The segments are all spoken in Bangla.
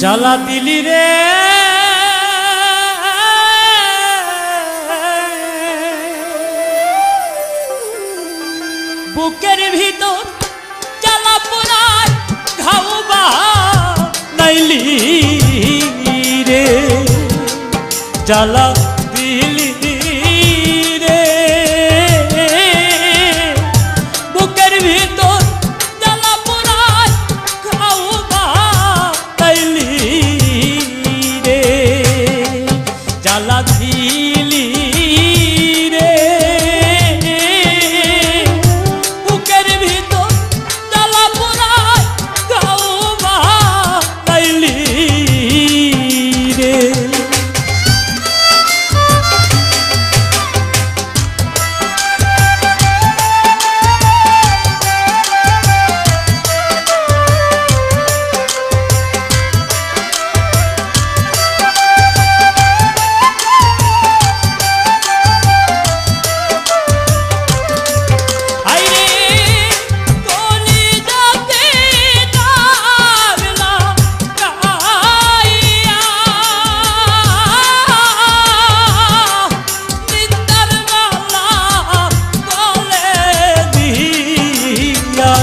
জ্বালা দিলি রে। বুকের ভিতর জ্বালা পুরার ঘাউবা নাইলি রে। জ্বালা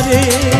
রে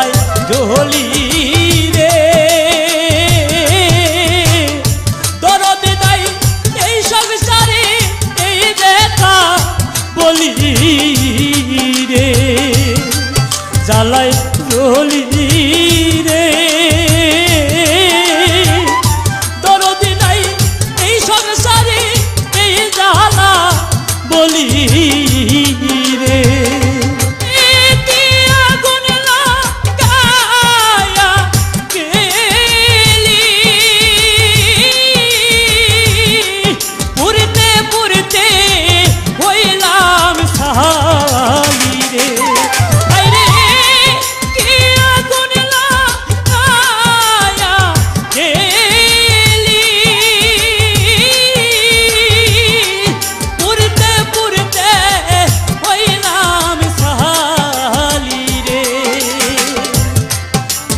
ভাই জহলি রে। দরদ নাই, এই সংসারে এই দেখা বলি রে। জ্বালায় জহলি রে। দরদ নাই, এই সংসারে জ্বালা বলি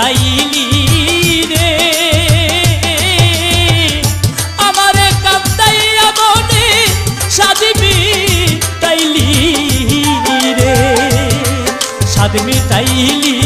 কাইনি রে। আমারে কান্দাইয়া মনে তাইলি রে। তাইলি